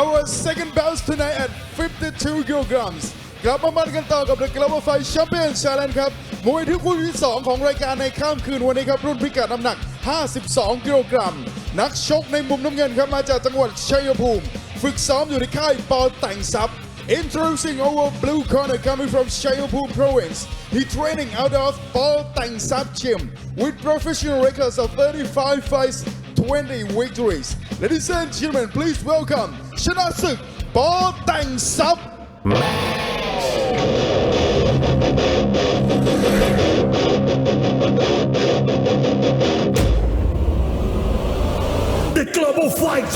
Our second bout tonight at 52 kilograms. กลับมามันกันต่อกับ The Global Fight Champion Challenge ครับ มวยที่คู่ที่ 2 ของรายการในข้ามคืนวันนี้ครับ รุ่นพิกัดน้ำหนัก 52 กิโลกรัม นักชกในมุมน้ำเงินครับ มาจากจังหวัดชัยภูมิ ฝึกซ้อมอยู่ในค่ายปอแต่งทรัพย์ Introducing our blue corner coming from Chayapur province. He training out of Paul Tang Sap Gym with professional records of 35 fights, 20 victories. Ladies and gentlemen, please welcome Shanasuk Paul Tang Sap. The Global Fight.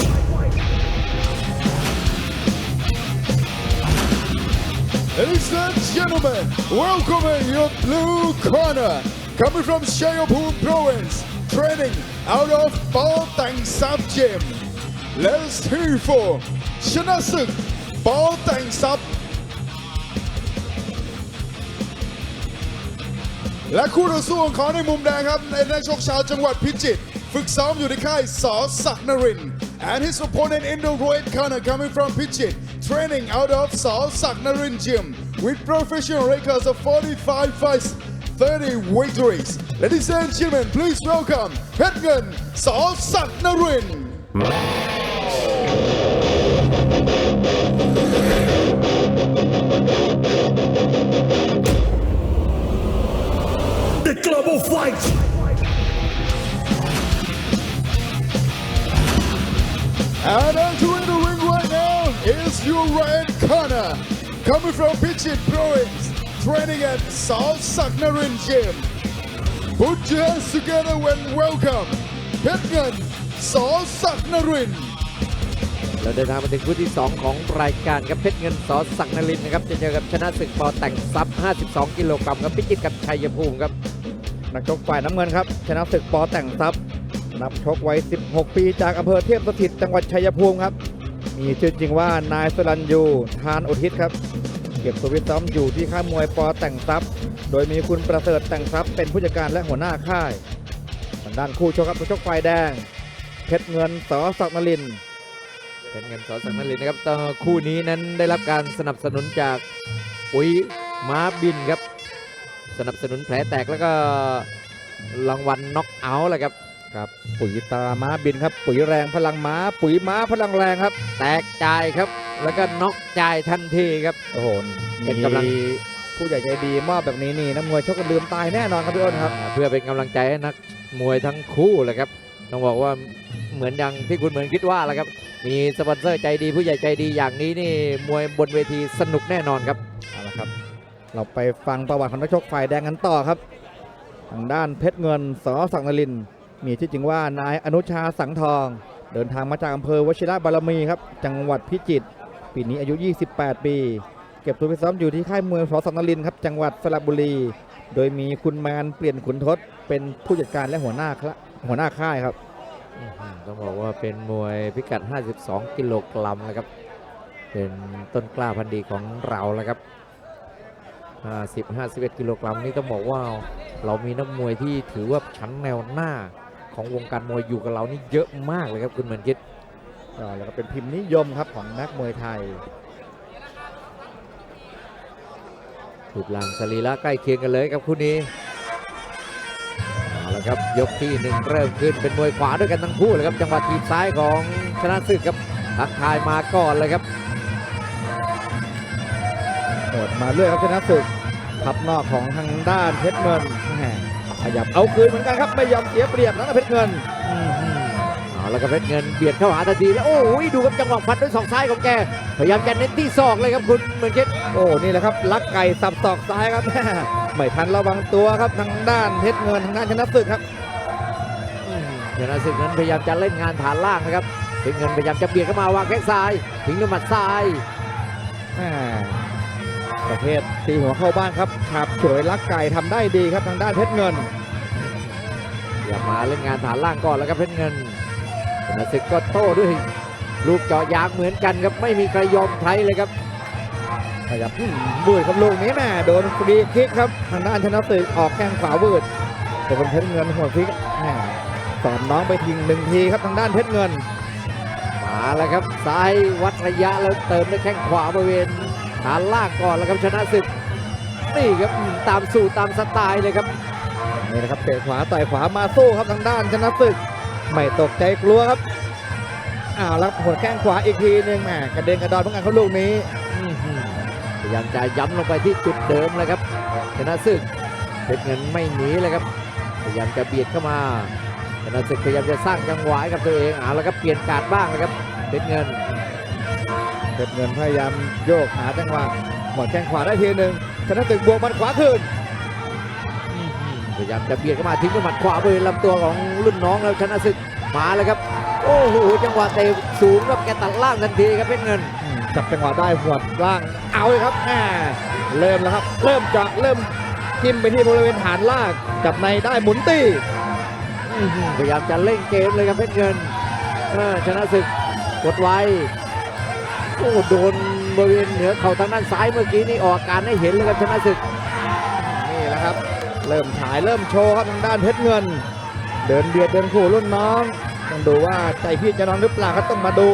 Ladies and gentlemen, welcome your blue corner coming from Chayapur province, training out of Paul Tang Sap Gym. Let's hear for Shanasuk Paul Tang Sap และคู่ต่อสู้ของเขาในมุมแดงครับในนักชกชาวจังหวัดพิจิตรฝึกซ้อมอยู่ในค่ายสอศักดิ์นรินทร์ and his opponent in the red corner coming from Pichit training out of สอศักดิ์นรินทร์ gym with professional records of 45 fights 30 victories ladies and gentlemen please welcome เพชรเงินสอศักดิ์นรินทร์ The Global Fight. And entering the ring right now is your red corner. Coming from Pichit Province, training at South Saknarin Gym. Put your hands together when welcome. Petgan South Saknarin. เราเดินทางมาถึงคู่ที่ 2 ของรายการครับเพชรเงินสอสักนลินทร์นะครับจะเจอกับชนะศึกปอแต่งซับ 52 กิโลกรัมครับพิจิตรกับชัยภูมิครับนักชกฝ่ายน้ำเงินครับชนะศึกปอแต่งทรัพย์นับชกไว้16 ปีจากอำเภอเทพสถิตจังหวัดชัยภูมิครับ มีชื่อจริงว่านายสรัญยูทานอุทิศครับเก็บตัวฟิตซ้อมอยู่ที่ค่ายมวยปอแต่งทรัพย์ โดยมีคุณประเสริฐแต่งทรัพย์เป็นผู้จัดการและหัวหน้าค่ายทางด้านคู่ชกครับนักชกฝ่ายแดง เพชรเงินสอศักดิ์นลินทร์เพชรเงินสอสักนลินทร์นะครับต่อคู่นี้นั้นได้รับการสนับสนุนจากปุ๋ยม้าบินครับ สนับสนุนแผลแตกแล้วก็รางวัลน็อกเอาท์แหละครับครับปุ๋ยตราม้าบินครับ ปุ๋ยแรงพลังม้า ปุ๋ยม้าพลังแรงครับ แตกจ่ายครับ แล้วก็น็อกจ่ายทันทีครับโอ้โหเป็นกำลังมีผู้ใหญ่ใจดีมอบแบบนี้นี่นักมวยชกกันลืมตายแน่นอนครับพี่อ้นครับอ่าเพื่อเป็นกำลังใจให้นักมวยทั้งคู่แหละครับต้องบอกว่าเหมือนอย่างที่คุณเหมือนคิดว่าแหละครับ มีสปอนเซอร์ใจดีผู้ใหญ่ใจดีอย่างนี้นี่มวยบนเวทีสนุกแน่นอนครับเอาละครับ เราไปฟังประวัติของนักชกฝ่ายแดงกันต่อครับ ทางด้านเพชรเงินสอศักดิ์นรินทร์มีชื่อจริงว่านายอนุชาสังทอง เดินทางมาจากอำเภอวชิระบารมีครับ จังหวัดพิจิตร ปีนี้อายุ 28 ปี เก็บตัวไปซ้อมอยู่ที่ค่ายมวยสอศักดิ์นรินครับจังหวัดสระบุรี โดยมีคุณแมนเปลี่ยนขุนทศเป็นผู้จัดการและหัวหน้าคละหัวหน้าค่ายครับต้องบอกว่าเป็นมวยพิกัด 52 กิโลกรัมนะครับ เป็นต้นกล้าพันธุ์ดีของเราแล้วครับ50 51 กิโลกรัมนี่ต้องบอกว่าเรามีนักมวยที่ถือว่าชั้นแนวหน้าของวงการมวยอยู่กับเรานี่เยอะมากเลยครับคุณเหมือนคิด แล้วก็เป็นพิมพ์นิยมครับของนักมวยไทยรูปร่างสรีระใกล้เคียงกันเลยครับคู่นี้เอาละครับยกที่หนึ่งเริ่มขึ้นเป็นมวยขวาด้วยกันทั้งคู่เลยครับจังหวะทีบซ้ายของชนะศึกครับทักทายมาก่อนเลยครับโดดมาเรื่อยครับชนะศึกทับนอกของทางด้านเพชรเงินแหมขยับเอาคืนเหมือนกันครับไม่ยอมเสียเปรียบนะเพชรเงิน เอาละครับเพชรเงินเบียดเข้าหาทันทีแล้วโอ้ยดูครับจังหวะฟันด้วยศอกซ้ายของแกพยายามจะเน้นที่ศอกเลยครับคุณเหมือนคิดโอ้นี่แหละครับลักไก่สับศอกซ้ายครับไม่ทันระวังตัวครับทางด้านเพชรเงินทางด้านชนะศึกครับอืมชนะศึกนั้นพยายามจะเล่นงานฐานล่างนะครับเพชรเงินพยายามจะเบียดเข้ามาวางแข้งซ้ายทิ้งด้วยหมัดซ้ายแหม่ประเภทตีหัวเข้าบ้านครับขับฉวยลักไก่ทำได้ดีครับทางด้านเพชรเงินอย่ามาเล่นงานฐานล่างก่อนแล้วครับเพชรเงินช นะศึกก็โต้ด้วยลูกเจาะยางเหมือนกันครับไม่มีใครยอมใครเลยครับขยับอืมบืดครับลูกนี้แม่โดนฟรีคิกครับทางด้านชนะศึกออกแข้งขวาบืดแต่เป็นเพชรเงินหัวพลิกแม่สอนน้องไปทิ้งหนึ่งทีครับทางด้านเพชรเงินเอาละครับซ้ายวัดระยะแล้วเติมด้วยแข้งขวาบริเวณฐานล่างก่อนแล้วครับชนะศึกนี่ครับตามสูตรตามสไตล์เลยครับนี่นะครับเตะขวาต่อยขวามาสู้ครับทางด้านชนะศึก ไม่ตกใจกลัวครับอ้าวแล้วหัวแข้งขวาอีกทีหนึงแหมกระเด็นกระดอนเหมือนกันเขาลูกนี้อื้อหือพยายามจะย้ำลงไปที่จุดเดิมเลยครับชนะศึกเพชรเงินไม่หนีเลยครับ พยายามจะเบียดเข้ามาชนะศึกพยายามจะสร้างจังหวะให้กับตัวเองเอาแล้วครับเปลี่ยนการดบ้างเลยครับเพชรเงินเพชรเงินพยายามโยกหาจังหวะหมดแข้งขวาได้ทีหนึ่งชนะศึกบวกหมันขวาคืน พยายามจะเบียดเข้ามาทิ้งด้วยหมัดขวาบริเวณลำตัวของรุ่นน้องแล้วชนะศึกมาเลยครับ โอ้โหจังหวะเตะสูงครับแกตัดล่างทันทีครับเพชรเงินอืมจับจังหวะได้หัวล่างเอาเลยครับแหมเริ่มแล้วครับ เริ่มเจาะเริ่มทิมไปที่บริเวณฐานล่างจับในได้หมุนตีอื้อหือพยายามจะเล่นเกมเลยครับเพชรเงินเออชนะศึกกดไว้โอ้โดนบริเวณเหนือเข่าทางด้านซ้ายเมื่อกี้นี่ออกอาการให้เห็นเลยครับชนะศึกนี่แหละครับ เริ่มฉายเริ่มโชว์ครับทางด้านเพชรเงิน เดินเบียดเดินขู่รุ่นน้องต้องดูว่าใจพี่จะนอนหรือเปล่าครับต้องมาดู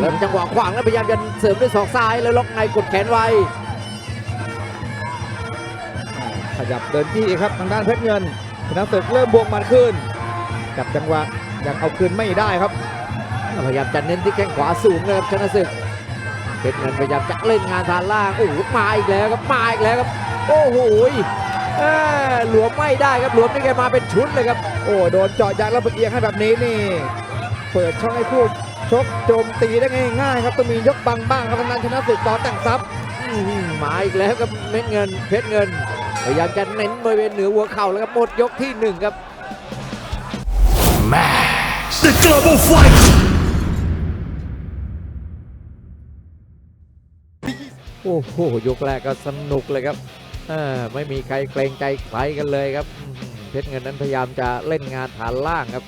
เริ่มจังหวะขวางแล้วพยายามจะเสริมด้วยศอกซ้ายแล้วล็อกในกดแขนไว้ขยับเดินจี้ครับทางด้านเพชรเงินชนะศึกเริ่มบวกมันขึ้นจับจังหวะยังเอาคืนไม่ได้ครับพยายามจะเน้นที่แข้งขวาสูงเลยครับชนะศึกเพชรเงินพยายามจะเล่นงานฐานล่างโอ้โหมาอีกแล้วครับมาอีกแล้วครับโอ้โห หลวมไม่ได้ครับหลวมนี่แกมาเป็นชุดเลยครับ โอ้โดนเจาะยางแล้วเอียงให้แบบนี้นี่ เปิดช่องให้ผู้ชกโจมตีได้ง่ายๆครับต้องมียกบังบ้างครับทางด้านชนะศึกต่อแต่งซับอื้อหือมาอีกแล้วครับเม็ดเงินเพชรเงินพยายามจะเน้นบริเวณเหนือหัวเข่าแล้วครับหมดยกที่หนึ่งครับ The Global Fight โอ้โหยกแรกก็สนุกเลยครับเออ ไม่มีใครเกรงใจใครกันเลยครับ เพชรเงินนั้นพยายามจะเล่นงานฐานล่างครับ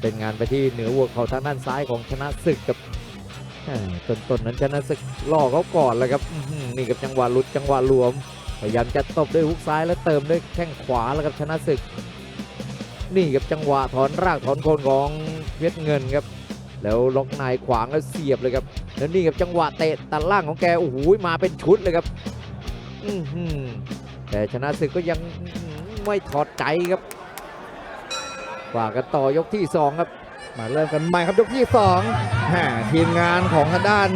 เป็นงานไปที่เหนือหัวเขาทางด้านซ้ายของชนะศึกกับต้นๆนั้นชนะศึกล่อเขาก่อนแล้วครับนี่กับจังหวะหลุดจังหวะหลวม พยายามจะตบด้วยฮุกซ้ายแล้วเติมด้วยแข้งขวาแล้วครับชนะศึก นี่กับจังหวะถอนรากถอนโคนของเพชรเงินครับแล้วล็อกในายขวางแล้วเสียบเลยครับแล้วนี่กับจังหวะเตะตัดล่างของแกโอ้โหมาเป็นชุดเลยครับ อื แต่ชนะศึกก็ยังอื้อหือไม่ถอดใจครับว่ากันต่อยกที่สองครับ มาเริ่มกันใหม่ครับยกที่สองแหมทีมงานของทางด้าน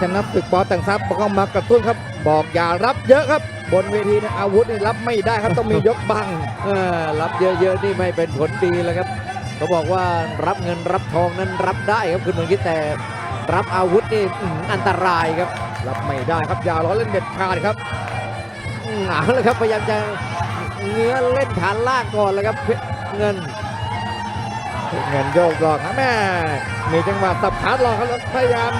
ชนะศึกปอแต่งซับก็มากระตุ้นครับ บอกอย่ารับเยอะครับ บนเวทีเนยอาวุธนี่รับไม่ได้ครับต้องมียกบังเออรับเยอะๆนี่ไม่เป็นผลดีแล้วครับเขาบอกว่ารับเงินรับทองนั้นรับได้ครับคุณเมืองคิดแต่รับอาวุธนี่อื้อหืออันตรายครับ รับไม่ได้ครับอย่าล้อเล่นเด็ดขาดครับอืม เอาเลยครับพยายามจะเงื้อเล่นฐานล่างก่อนเลยครับเพชรเงินเงินโยกหลอกครับแม่มีจังหวะสับขาหลอกครับแล้วพยายาม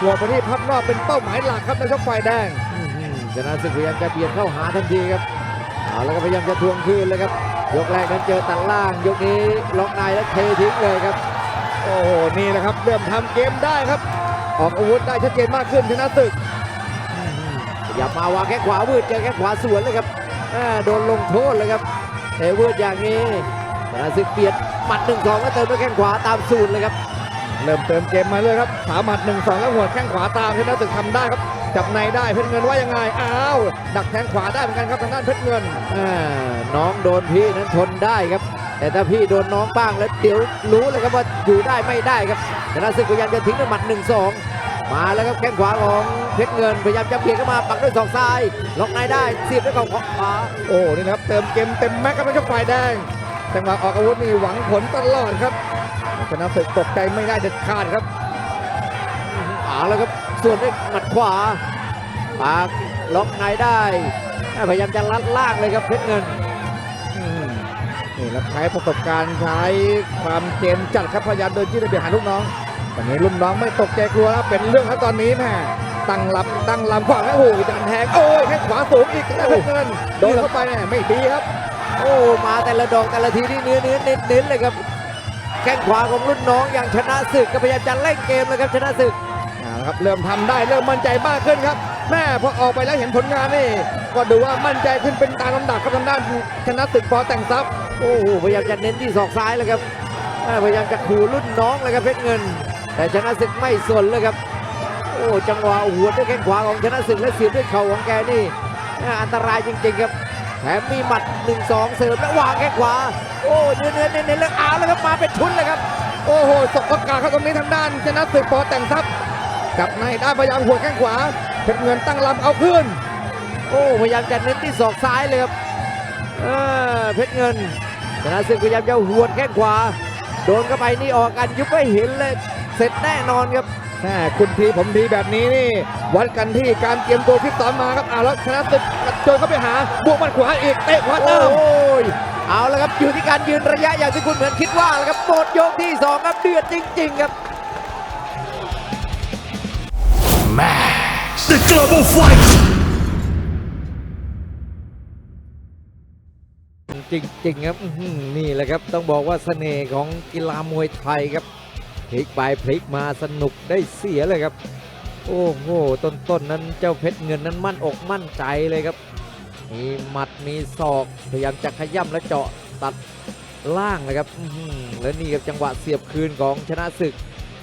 หัวไปที่พับนอกเป็นเป้าหมายหลักครับในช่องไฟแดงอื้อหือชนะศึกพยายามจะเบียดเข้าหาทันทีครับเอาแล้วก็พยายามจะทวงคืนเลยครับ ยกแรกนั้นเจอตัดล่าง ยกนี้ล็อกในแล้วเททิ้งเลยครับโอ้โหนี่แหละครับเริ่มทำเกมได้ครับ ออกอาวุธได้ชัดเจนมากขึ้นชนะศึกอื้อหือพ ยายามมาวางแข้งขวาวืดเจอแข้งขวาสวนเลยครับอ่าโดนลงโทษเลยครับเตะวืดอย่างนี้ชนะศึกเบียดหมัดหนึ่งสองแล้วเติมด้วยแข้งขวาตามสูตรเลยครับเริ่มเติมเกมมาเลยครับขาหมัดหนึ่งสองแล้วหัวแข้งขวาตามชนะศึกทำได้ครับจับในได้เพชรเงินว่ายังไงอ้าวดักแทงขวาได้เหมือนกันครับทางด้านเพชรเงินอ่าน้องโดนพี่นั้นทนได้ครับ แต่ถ้าพี่โดนน้องบ้างแล้วเดี๋ยวรู้เลยครับว่าอยู่ได้ไม่ได้ครับชนะศึกพยายามจะทิ้งด้วยหมัดหนึ่งสองมาแล้วครับแข้งขวาของ เพชรเงินพยายามจะเบียดเข้ามาปักด้วยศอกซ้ายล็อกในได้เสียบด้วยเข่าขวาโอ้นี่นะครับเติมเกมเต็มแม็กซ์ครับในช่องฝ่ายแดงจังหวะออกอาวุธนี่หวังผลตลอดครับชนะศึกตกใจไม่ได้เด็ดขาดครับเอาแล้วครับส่วนด้วยหมัดขวาปากล็อกในได้พยายามจะลัดล่างเลยครับเพชรเงินอืมนี่แล้วใช้ประสบการณ์ใช้ความเจนจัดครับพยายามเดินจี้ระเบียดหาลูกน้องวันนี้รุ่นน้องไม่ตกใจกลัวครับเป็นเรื่องครับตอนนี้แม่ ตั้งลำตั้งลำขวางแล้วโอ้โหดันแทงโอ้ยแข้งขวาสูงอีกแล้วเพชรเงินโดนเข้าไปเนี่ยไม่ดีครับ โอ้มาแต่ละดอกแต่ละทีนี่เนื้อเนื้อเน้นเน้นเลยครับแข้งขวาของรุ่นน้องอย่างชนะศึกก็พยายามจะเล่นเกมเลยครับชนะศึกเอาละครับเริ่มทำได้เริ่มมั่นใจมากขึ้นครับ แม่พอออกไปแล้วเห็นผลงานนี่ ก็ดูว่ามั่นใจขึ้นเป็นตามลำดับครับทางด้านชนะศึกพอแต่งทรัพย์โอ้โหพยายามจะเน้นที่ศอกซ้ายเลยครับอ่าพยายามจะขู่รุ่นน้องเลยครับเพชรเงิน แต่ชนะศึกไม่สนเลยครับ โอ้จังหวะหัวด้วยแข้งขวาของชนะศึกและเสียบด้วยเข่าของแกนี่อันตรายจริงๆครับแถมมีหมัด 1 2 เสริมแล้ววางแข้งขวา โอ้เนื้อเนื้อเน้นแล้วเอาแล้วครับมาเป็นชุดเลยครับ โอ้โหสกโอกาสเข้าตรงนี้ทางด้านชนะศึกปอแต่งทรัพย์กับในด้พยายามหัวแข้งขวาเพชรเงินตั้งลำเอาขึ้น โอ้พยายามจะเน้นที่ศอกซ้ายเลยครับเออเพชรเงินชนะศึกพยายามจะหัวแข้งขวา โดนเข้าไปนี่ออกกันยุบไม่เห็นเลย เสร็จแน่นอนครับ แม่คุณทีผมทีแบบนี้นี่ วัดกันที่การเตรียมตัวฟิตซ้อมมาครับอ่าแล้วชนะศึกกระโจนเข้าไปหาบวกหมัดขวาอีกเตะขวาเติมโอ้ยเอาละครับอยู่ที่การยืนระยะอย่างที่คุณเหมือนคิดว่าแล้วครับหมดยกที่สองครับเดือดจริง ๆ ครับ The Global Fight จริงๆครับอื้อหือนี่แหละครับต้องบอกว่าเสน่ห์ของกีฬามวยไทยครับพ ลิกไปพลิกมาสนุกได้เสียเลยครับ โอ้โหต้นๆนนั้นเจ้าเพชรเงินนั้นมั่นอกมั่นใจเลยครับ มีหมัดมีศอกพยายามจะขย้ำและเจาะตัดล่างนะครับแล้วนี่ครับจังหวะเสียบคืนของชนะศึก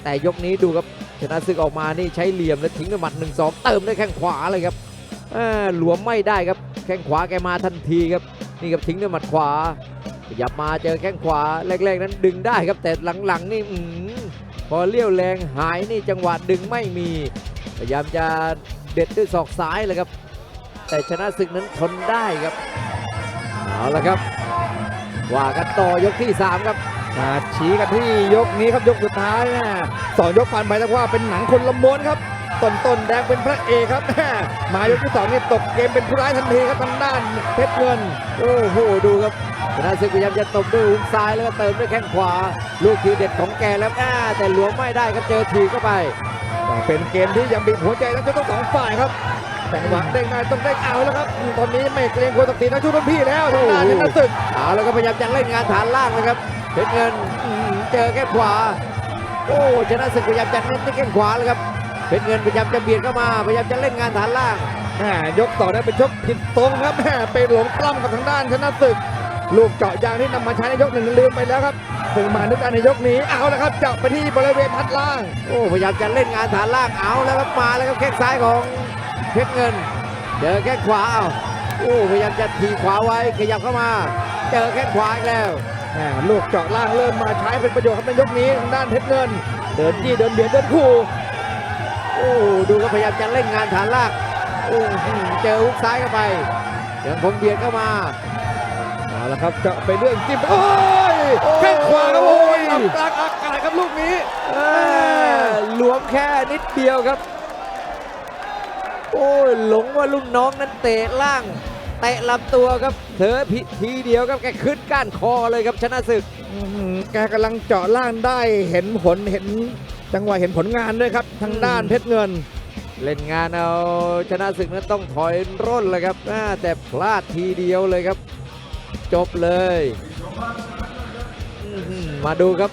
แต่ยกนี้ดูครับชนะศึกออกมานี่ใช้เหลี่ยมแล้วทิ้งด้วยหมัด1นสองเติมด้วยแข้งขวาเลยครับหลวมไม่ได้ครับแข้งขวาแกมาทันทีครับนี่ครับทิ้งด้วยหมัดขวาขยับมาเจอแข้งขวาแรกๆนั้นดึงได้ครับแต่หลังๆนี่ อื้อหือพอเลี้ยวแรงหายนี่จังหวะดึงไม่มี พยายามจะเด็ดด้วยศอกซ้ายเลยครับ แต่ชนะศึกนั้นทนได้ครับ เอาละครับ ว่ากันต่อยกที่ 3 ครับมาชี้กันที่ยกนี้ครับยกสุดท้ายนะสองยกผ่านไปแล้วว่าเป็นหนังคนละม้วนครับ ต้นต้นแดงเป็นพระเอกครับมายกที่สองนี่ตกเกมเป็นผู้ร้ายทันทีครับทางด้านเพชรเงิน โอ้โหดูครับชนะศึกพยายามจะตบด้วยหุมซ้ายแล้วก็เติมด้วยแข้งขวา ลูกทีเด็ดของแกแล้วอ่าแต่หลวมไม่ได้ครับเจอทีเข้าไป เป็นเกมที่ยังบีบหัวใจทั้งทั้งสองฝ่ายครับแต่หวังเด้งได้ต้องเด้งเอาแล้วครับ ตอนนี้ไม่เกรงกลัวตักตีนักชุดรุ่นพี่แล้วทางด้านชนะศึกเอาแล้วก็พยายามจะเล่นงานฐานล่างนะครับเพชรเงินเจอแข้งขวา โอ้ชนะศึกพยายามจะเน้นที่แข้งขวาเลยครับ เพชรเงินพยายามจะเบียดเข้ามา พยายามจะเล่นงานฐานล่างแม่ยกต่อได้เป็นชกผิดตรงครับแม่ไปหลงปล้ำกับทางด้านชนะศึก ลูกเจาะยางที่นำมาใช้ในยกหนึ่งลืมไปแล้วครับถึงมานึกการในยกนี้เอาละครับเจาะไปที่บริเวณทัดล่าง โอ้พยายามจะเล่นงานฐานล่างเอาแล้วครับมาแล้วครับแข้งซ้ายของเพชรเงินเจอแข้งขวาเอาโอ้พยายามจะทีขวาไว้ขยับเข้ามา เจอแข้งขวาอีกแล้วแม่ลูกเจาะล่างเริ่มมาใช้เป็นประโยชน์ครับในยกนี้ทางด้านเพชรเงิน เดินจี้เดินเบียดเดินคู่โอ้ดูก็พยายามจะเล่นงานฐานล่างโอ้หือเจอฮุกซ้ายเข้าไปยังคงเบียดเข้ามาเอาละครับเจาะไปเรื่องจิ้มโอ้ยโอ้ยแข้งขวาครับโอ้ยลำกลางอากาศครับลูกนี้เอ้ยหลวมแค่นิดเดียวครับ โอ้ยหลงว่ารุ่นน้องนั้นเตะล่างเตะลำตัวครับเธอพิทีเดียวครับแกขึ้นก้านคอเลยครับชนะศึกอื้อหือแกกำลังเจาะล่างได้เห็นผลเห็น จังหวะเห็นผลงานด้วยครับ ทางด้านเพชรเงิน เล่นงานเอาชนะศึกนั้นต้องถอยร่นเลยครับอ่าแต่พลาดทีเดียวเลยครับ จบเลยอื้อหือมาดูครับ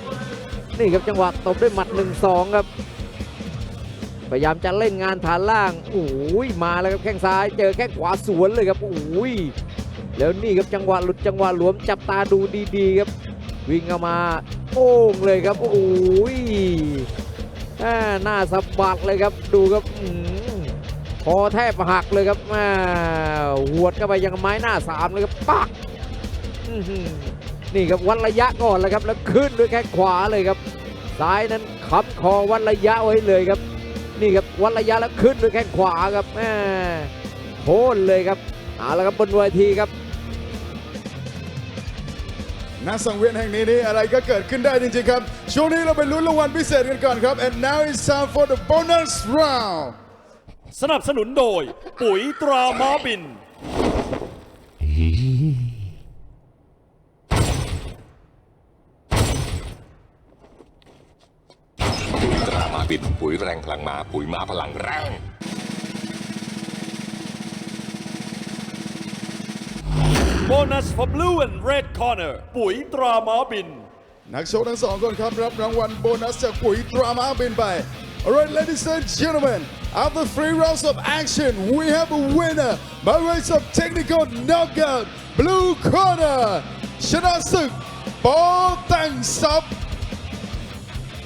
นี่ครับจังหวะตบด้วยหมัด1นสองครับพยายามจะเล่นงานฐานล่างโอ้ยมาแล้วครับแข้งซ้ายเจอแข้งขวาสวนเลยครับโอ้ยแล้วนี่ครับจังหวะหลุดจังหวะหลวมจับตาดูดีๆครับ วิ่งเข้ามาโป้งเลยครับโอ้ยอ่า หน้าสะบัดเลยครับดูครับอื้อหือคอแทบหักเลยครับอ่หวดเข้าไปยังไม้หน้าสามเลยครับปักอื้อหือนี่ครับวัดระยะก่อนเลยครับ แล้วขึ้นด้วยแข้งขวาเลยครับซ้ายนั้นค้ำคอวัดระยะไว้เลยครับ นี่ครับวัดระยะแล้วขึ้นด้วยแข้งขวาครับแม่โค่นเลยครับเอาละครับบนเวทีครับ ณสังเวียนแห่งนี้นี่อะไรก็เกิดขึ้นได้จริงๆครับ ช่วงนี้เราไปลุ้นรางวัลพิเศษกันก่อนครับ and now it's time for the bonus round สนับสนุนโดย ปุ๋ยตราม้าบิน ปุ๋ยตรามาบินปุ๋ยแรงพลังมา ปุ๋ยมาพลังแรง โบนัส for blue and red corner ปุ๋ยตราม้าบิน นักชกทั้งสองคนครับรับรางวัลโบนัสจากปุ๋ยตรามาบินไป Alright ladies and gentlemen after three rounds of action we have a winner by ways of technical knockout blue corner ชนะศึกปอแต่งซับ